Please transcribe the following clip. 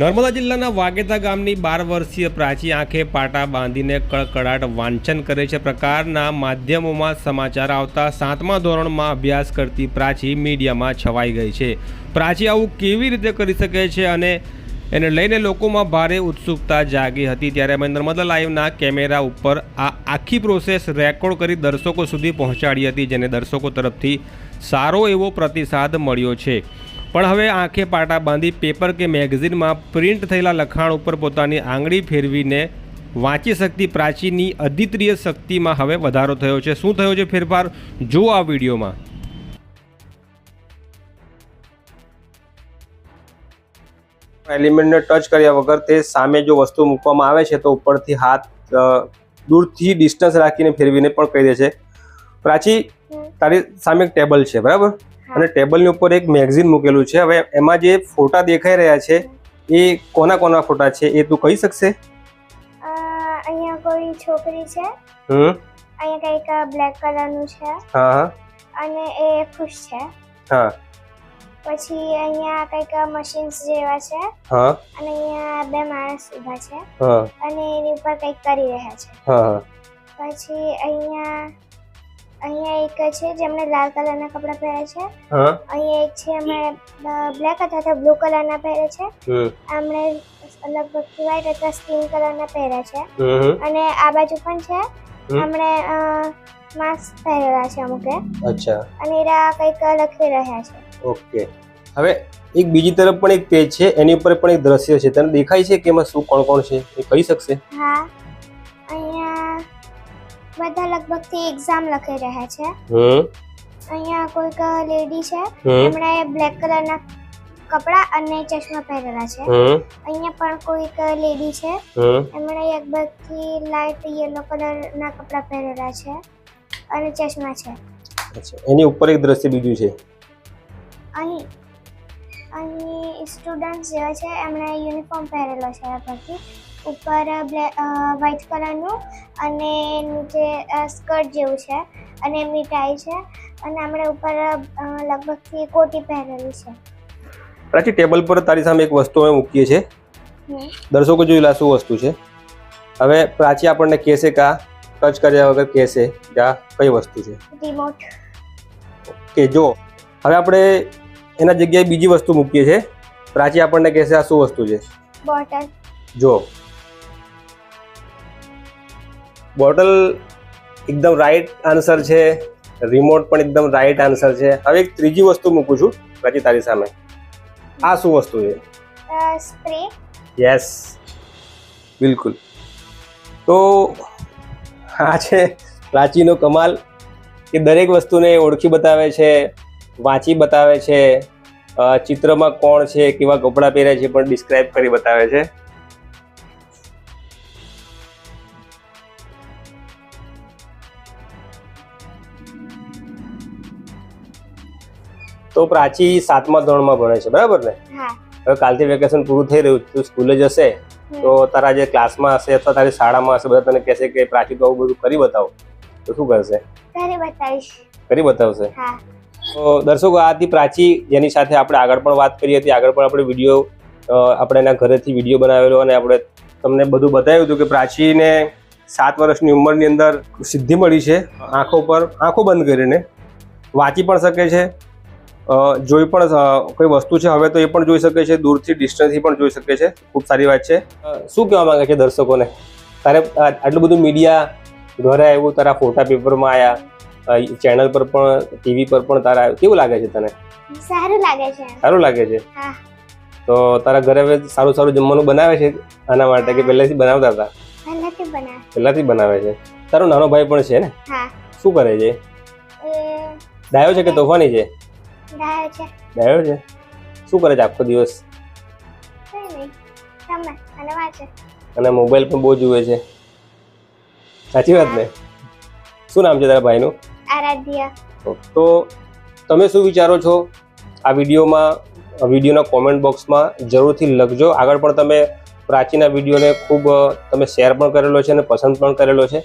નર્મદા જિલ્લાના વાગેતા ગામની બાર વર્ષીય પ્રાચી આંખે પાટા બાંધીને કડકડાટ વાંચન કરે છે. પ્રકારના માધ્યમોમાં સમાચાર આવતા સાતમા ધોરણમાં અભ્યાસ કરતી પ્રાચી મીડિયામાં છવાઈ ગઈ છે. પ્રાચી આવું કેવી રીતે કરી શકે છે અને એને લઈને લોકોમાં ભારે ઉત્સુકતા જાગી હતી ત્યારે અમે નર્મદા લાઈવના કેમેરા ઉપર આ આખી પ્રોસેસ રેકોર્ડ કરી દર્શકો સુધી પહોંચાડી હતી, જેને દર્શકો તરફથી સારો એવો પ્રતિસાદ મળ્યો છે. પણ હવે આંખે પાટા બાંધી પેપર કે મેગઝીનમાં પ્રિન્ટ થયેલા લખાણ ઉપર પોતાની આંગળી ફેરવીને વાંચી શકતી પ્રાચીની અદ્વિતીય શક્તિમાં હવે વધારો થયો છે. શું થયો છે ફેરફાર? જો આ વિડીયોમાં. એલિમેન્ટને ટચ કર્યા વગર તે સામે જો વસ્તુ મૂકવામાં આવે છે તો ઉપરથી હાથ દૂરથી ડિસ્ટન્સ રાખીને ફેરવીને પણ કહી દે છે. પ્રાચી, તારી સામે એક ટેબલ છે, બરાબર? અને ટેબલની ઉપર એક મેગઝીન મૂકેલું છે. હવે એમાં જે ફોટા દેખાઈ રહ્યા છે એ કોના કોના ફોટા છે એ તું કહી શકશે? અ, અહીંયા કોઈ છોકરી છે? હમ. અહીંયા કંઈક બ્લેક કલરનું છે. હા હા. અને એ ખુશ છે. હા. પછી અહીંયા કંઈક મશીન્સ જેવા છે. હા. અને અહીંયા બે માણસ ઊભા છે. હા. અને એની ઉપર કંઈક કરી રહ્યા છે. હા. પછી અહીંયા અહીંયા એક છે જેમણે લાલ કલરના કપડાં પહેરે છે. હા. અહીંયા એક છે એમણે બ્લેક અથવા તો બ્લુ કલરના પહેરે છે. એમણે લગભગ વ્હાઈટ અથવા સ્કિન કલરના પહેર્યા છે. અને આ બાજુ પણ છે. એમણે માસ્ક પહેરેલા છે અમુકે અચ્છા. અને એરા કંઈક લખી રહ્યા છે. ઓકે. હવે એક બીજી તરફ પણ એક પેજ છે એની ઉપર પણ એક દ્રશ્ય છે. તને દેખાય છે કે એમાં શું કોણ કોણ છે? એ કહી શકશે? હા. અહીંયા બધા લગભગથી એક્ઝામ લખી રહ્યા છે. હમ. અહીંયા કોઈક લેડી છે. એમણે બ્લેક કલરના કપડા અને ચશ્મા પહેરેલા છે. અહીંયા પણ કોઈક લેડી છે. એમણે એમણે લગભગથી લાઇટ યલો કલરના કપડા પહેરેલા છે અને ચશ્મા છે. અચ્છા. એની ઉપર એક દ્રશ્ય બીજું છે. અહીં અહીં સ્ટુડન્ટ જેવા છે એમણે યુનિફોર્મ પહેરેલો છે લગભગથી ઉપર વ્હાઈટ કલરનું અને નીચે સ્કર્ટ જેવું છે અને એમની ટાઈ છે અને આપણે ઉપર લગભગ લગભગથી કોટી પહેરેલી છે. પ્રાચી ટેબલ પર તારી સામે એક વસ્તુ અમે મૂકીએ છીએ. દર્શકો જોઈ લા શું વસ્તુ છે. હવે પ્રાચી આપણને કહેશે કા ટચ કર્યા વગર કહેશે કે આ કઈ વસ્તુ છે. રિમોટ ઓકે જો હવે આપણે એના જગ્યાએ બીજી વસ્તુ મૂકીએ છીએ. પ્રાચી આપણને કહેશે આ શું વસ્તુ છે. બોટલ. જો બોટલ એકદમ રાઈટ આન્સર છે. રિમોટ પણ એકદમ રાઈટ આન્સર છે. હવે એક ત્રીજી વસ્તુ મૂકું છું પ્રાચી તારી સામે. આ શું વસ્તુ છે? સ્પ્રે યસ બિલકુલ. તો આ છે પ્રાચીનો કમાલ કે દરેક વસ્તુને ઓળખી બતાવે છે વાંચી બતાવે છે ચિત્રમાં કોણ છે કેવા કપડાં પહેરે છે પણ ડિસ્ક્રાઇબ કરી બતાવે છે. તો પ્રાચી સાતમા ધોરણમાં ભણે છે બરાબર ને? હવે કાલથી વેકેશન પૂરું થઈ રહ્યું તું સ્કૂલે જશે તો તારા જે ક્લાસમાં હશે અથવા તારી શાળામાં હશે બધા તને કહેશે કે પ્રાચી તો આવું બધું કરી બતાવો. તો શું કરશે? બતાવીશ. કરી બતાવશે? હા. તો દર્શકો આ હતી પ્રાચી જેની સાથે આપણે આગળ પણ વાત કરી હતી. આગળ પણ આપણે વીડિયો આપણે એના ઘરેથી વીડિયો બનાવેલો અને આપણે તમને બધું બતાવ્યું હતું કે પ્રાચીને સાત વર્ષની ઉંમરની અંદર સિદ્ધિ મળી છે આંખો પર આંખો બંધ કરીને. વાંચી પણ શકે છે. જોઈ પણ કોઈ વસ્તુ છે હવે તો એ પણ જોઈ શકે છે. દૂરથી ડિસ્ટન્સથી પણ જોઈ શકે છે. ખૂબ સારી વાત છે. શું કહેવા માંગે છે દર્શકોને? તારે આટલું બધું મીડિયા ઘરે આવ્યું તારા ફોટા પેપરમાં આવ્યા ચેનલ પર પણ ટીવી પર પણ તારા આવ્યું. કેવું લાગે છે તને? સારું લાગે છે. સારું લાગે છે? હા. તો તારા ઘરે હવે સારું સારું જમવાનું બનાવે છે? આના માટે કે પહેલેથી બનાવતા હતા? પહેલાથી બનાવે. પહેલાથી બનાવે છે. તારો નાનો ભાઈ પણ છે ને? હા. શું કરે છે? ડાયો છે કે તોફાની છે? ડાયો છે. ડાયો છે? શું કરે છે આખો દિવસ? કઈ નહીં અને અને મોબાઈલ પણ બહુ જુએ છે. સાચી વાત ને? શું નામ છે તારા ભાઈનું? આરાધ્ય. તો તમે શું વિચારો છો? આ વિડીયોમાં વિડીયોના કોમેન્ટ બોક્સમાં જરૂરથી લખજો. આગળ પણ તમે પ્રાચીના વિડીયોને ખૂબ તમે શેર પણ કરેલો છે અને પસંદ પણ કરેલો છે.